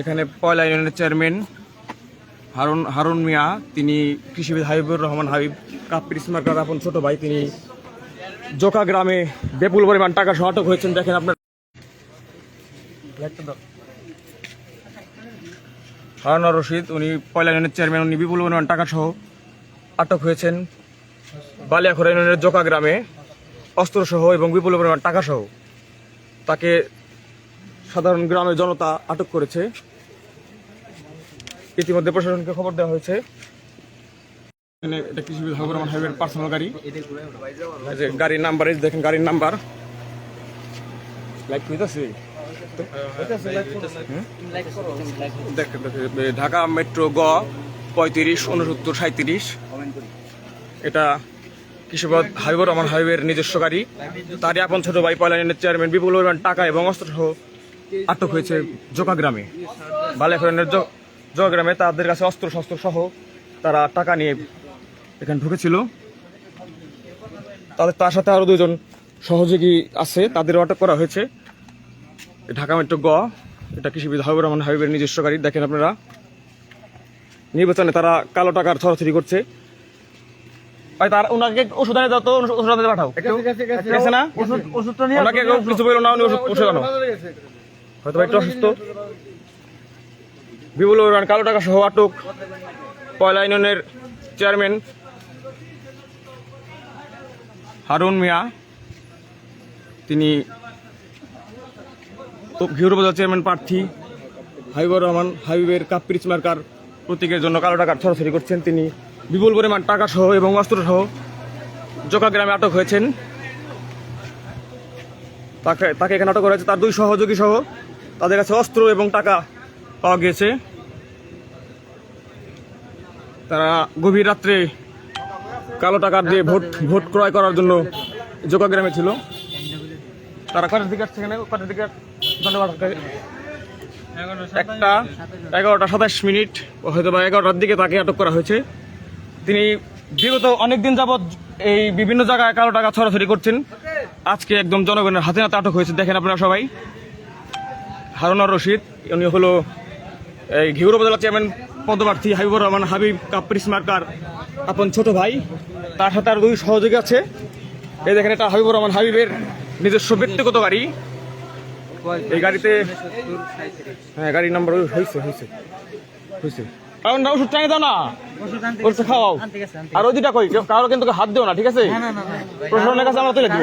এখানে পয়লা ইউনিয়নের চেয়ারম্যান হারুন হারুন মিয়া তিনি কৃষিবিদ হাবিবুর রহমান হাবিব কাপ্পির স্মার্কার আপন ছোট ভাই তিনি জোকা গ্রামে বিপুল পরিমাণ টাকা সহ আটক হয়েছেন দেখেন আপনার হারুন রশিদ উনি পয়লা ইউনিয়নের চেয়ারম্যান উনি বিপুল পরিমাণ টাকা সহ আটক হয়েছেন বালিয়াখোরা ইউনিয়নের জোকা গ্রামে। অস্ত্রসহ এবং বিপুল পরিমাণ টাকা সহ তাকে সাধারণ গ্রামের জনতা আটক করেছে। ইতিমধ্যে প্রশাসনকে খবর দেওয়া হয়েছে। এখানে এটা কৃষি বিভাগ হাইওয়ের পার্সোনাল গাড়ি। যে গাড়ির নাম্বার এই দেখেন গাড়ির নাম্বার লাইক দেখেন ঢাকা মেট্রো গ পঁয়ত্রিশ উনসত্তর সাঁত্রিশ এটা কৃষিপদ হাবিবুর রহমান হাবিবের নিজস্ব গাড়ি। তারই আপন ছোট ভাই পয়লা চেয়ারম্যান বিপুল পরিমাণ টাকা এবং অস্ত্র সহ আটক হয়েছে জোকা গ্রামে বালিয়াখরেনের জোকা গ্রামে তাদের কাছে অস্ত্র শস্ত্র সহ তারা টাকা নিয়ে এখানে ঢুকেছিল। তাদের তার সাথে আরও দুজন সহযোগী আছে তাদেরও আটক করা হয়েছে। ঢাকা মেট্রো গ এটা কৃষিবিদ হাবিবুর রহমান হাবিবের নিজস্ব গাড়ি দেখেন আপনারা। নির্বাচনে তারা কালো টাকার ছড়াছড়ি করছে। তার ওনাকে ওষুধ আনে তো ওষুধ আনতে পাঠাও। ঠিক আছে না? ওষুধটা নিয়ে ওনাকে কেউ কিছু বলল না উনি ওষুধ ওষুধ আনো। হয়তো একটু অসুস্থ। বিপুল কালো টাকা সহ আটক পয়লা ইউনিয়নের চেয়ারম্যান হারুন মিয়া। তিনি ঘিউরবাজার চেয়ারম্যান প্রার্থী হাবিবুর রহমান হাবিবের কাপ্রিচ মার্কার প্রতীকের জন্য কালো টাকার ছড়াছড়ি করছেন তিনি। বিপুল পরিমাণ টাকা সহ এবং অস্ত্র সহ জোকা গ্রামে আটক হয়েছেন। তাকে তাকে এখানে আটক করা হয়েছে তার দুই সহযোগী সহ। তাদের কাছে অস্ত্র এবং টাকা পাওয়া গিয়েছে। তারা গভীর রাত্রে কালো টাকা দিয়ে ভোট ভোট ক্রয় করার জন্য জোকা গ্রামে ছিল। তারা কটার দিকে আসছে কটার দিকে ধন্যবাদ। একটা এগারোটা সাতাশ মিনিট হয়তো বা এগারোটার দিকে তাকে আটক করা হয়েছে। তিনি বিগত অনেক দিন যাবৎ এই বিভিন্ন জায়গায় কালো টাকা ছড়াছড়ি করছেন। আজকে একদম জনগণের হাতে হাতে আটক হয়েছে। দেখেন আপনারা সবাই। হারুনার রশিদ উনি হলো এই ঘিউর উপজেলা চেয়ারম্যান পদপ্রার্থী হাবিবুর রহমান হাবিব কাপ্রিস মার্কার আপন ছোট ভাই। তার সাথে আর দুই সহযোগী আছে। এই দেখেন এটা হাবিবুর রহমান হাবিবের নিজস্ব ব্যক্তিগত গাড়ি। এই গাড়িতে হ্যাঁ গাড়ির নাম্বার হয়েছে হয়েছে হয়েছে কারণ না ওষুধ টাঙিয়ে দাও না। ওষুধ খাওয়াও। আর ওই দুটা কই? কেউ কারও কিন্তু হাত দিও না ঠিক আছে? প্রশাসনের কাছে আমরা তুলে দিব।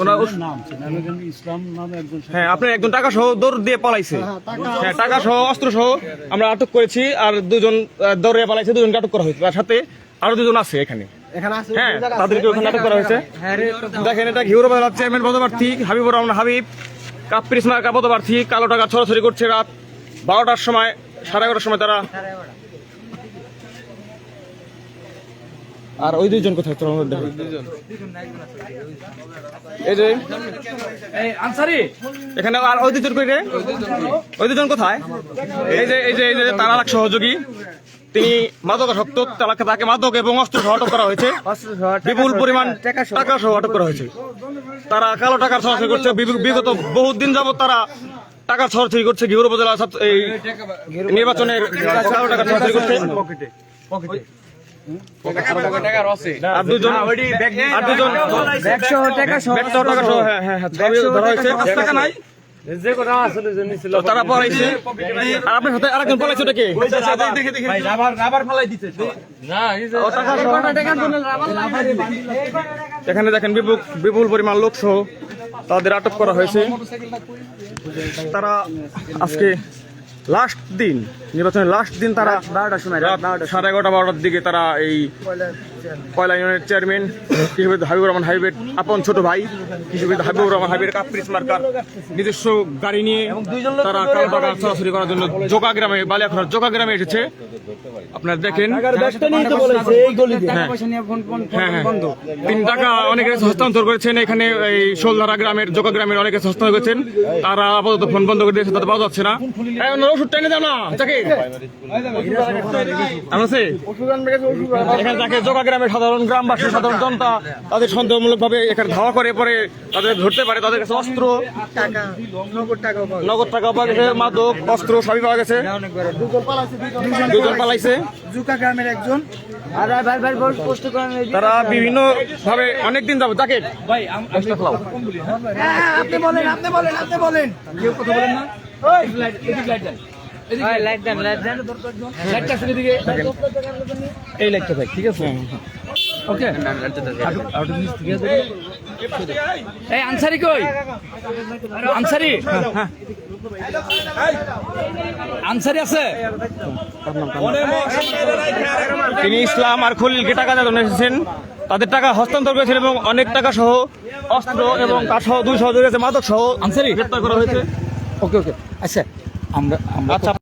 ওনার ওষ- ইসলাম নামে একজন হ্যাঁ আপনি একজন টাকা সহ দৌড় দিয়ে পালাইছে। হ্যাঁ টাকা সহ অস্ত্র সহ আমরা আটক করেছি আর দুজন দৌড়ে পালাইছে দুজনকে আটক করা হয়েছে। তার সাথে আরও দুজন আছে এখানে। হ্যাঁ তাদেরকে ওখানে আটক করা হয়েছে। দেখেন এটা ঘিউর বাজার চেয়ারম্যান পদপ্রার্থী হাবিবুর রহমান হাবিব। কাপ্রিস মার্কা পদপ্রার্থী কালো টাকা ছড়াছড়ি করছে রাত বারোটার সময় সাড়ে এগারোটার সময় তারা আর ওই দুইজন কোথায়? তোর আমাদের দেখো। এই যে। আনসারি। এখানে আর ওই দুজন কই রে? ওই দুজন কোথায়? এই যে এই যে এই যে তার আর এক সহযোগী। তিনি মাদকাসক্ত তাকে তাকে মাদক এবং অস্ত্র সহ আটক করা হয়েছে। বিপুল পরিমাণ টাকা সহ আটক করা হয়েছে। তারা কালো টাকার ছড়াছড়ি করছে। বিগত- বিগত বহুত দিন যাবত তারা টাকা ছড়াছড়ি করছে। ঘিউর উপজেলা এই নির্বাচনের কালো টাকা ছড়াছড়ি করছে। আর দুজন আর দুজন ব্যাগ সহ টাকা সহ হ্যাঁ হ্যাঁ হ্যাঁ সবই ধরা হয়েছে টাকা নাই? যে কথা আসলে জেনেছিল তো তারা পড়াইছে? আর আপনার সাথে আরেকজন পড়াইছে ওটা কে? ভাই রাবার রাবার ফলাই দিতে না এই যে ও টাকা সহ। এখানে দেখেন বিপুল বিপুল পরিমাণ লোক সহ তাদের আটক করা হয়েছে। তারা আজকে লাস্ট দিন নির্বাচনের লাস্ট দিন তারা বারোটার সময় সাড়ে এগারোটা বারোটার দিকে তারা এই পয়লা ইউনিয়নের চেয়ারম্যান কৃষিবিদ হাবিবুর রহমান হাবিবের আপন ছোট ভাই কৃষিবিদ হাবিবুর রহমান হাবিবের কাপ্রিস মার্কার নিজস্ব গাড়ি নিয়ে তারা কালো টাকা ছড়াছড়ি করার জন্য জোকা গ্রামে বালিয়াখড়ার জোকা গ্রামে এসেছে। আপনারা দেখেন। হ্যাঁ। হ্যাঁ হ্যাঁ। তিন টাকা অনেকে হস্তান্তর করেছেন। এখানে এই শোলধারা গ্রামের জোকা গ্রামের অনেকে হস্তান্তর করেছেন। তারা আপাতত ফোন বন্ধ করে দিয়েছে তাদের পাওয়া যাচ্ছে না। ওনার ওষুধ টেনে দাও না আছে এখানে যাকে জোকা গ্রামের সাধারণ গ্রামবাসী সাধারণ জনতা তাদের সন্দেহমূলক ভাবে এখানে ধাওয়া করে পরে তাদের ধরতে পারে। তাদের কাছে অস্ত্র নগদ টাকা পাওয়া নগদ টাকা পাওয়া গেছে মাদক অস্ত্র সবই পাওয়া গেছে। দুজন পালাইছে। জুকা গ্রামের একজন। তারা বিভিন্ন ভাবে অনেকদিন যাব যাকে হ্যাঁ, আপনি বলেন আপনি বলেন আপনি বলেন। কেউ কথা বলেন না? দেন দেন। দেন এই লাইটটা ভাই ঠিক আছে? ওকে এই আনসারি কই? আনসারি। আনসারি আছে? তিনি ইসলাম আর খলিলকে টাকা দেওয়ার এসেছেন। তাদের টাকা হস্তান্তর করেছেন এবং অনেক টাকা সহ অস্ত্র এবং কাঠ সহ দুই সহযোগী আছে মাদক সহ আনসারি। গ্রেপ্তার করা হয়েছে। ওকে ওকে আচ্ছা আমরা আমরা আচ্ছা।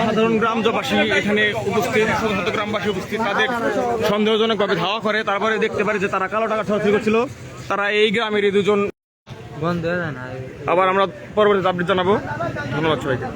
সাধারণ গ্রামবাসী এখানে উপস্থিত শত গ্রামবাসী উপস্থিত তাদের সন্দেহজনকভাবে ধাওয়া করে তারপরে দেখতে পারে যে তারা কালো টাকা ছড়াছড়ি করছিল। তারা এই গ্রামের এই দুজন। আবার আমরা পরবর্তীতে আপডেট জানাব। ধন্যবাদ সবাইকে।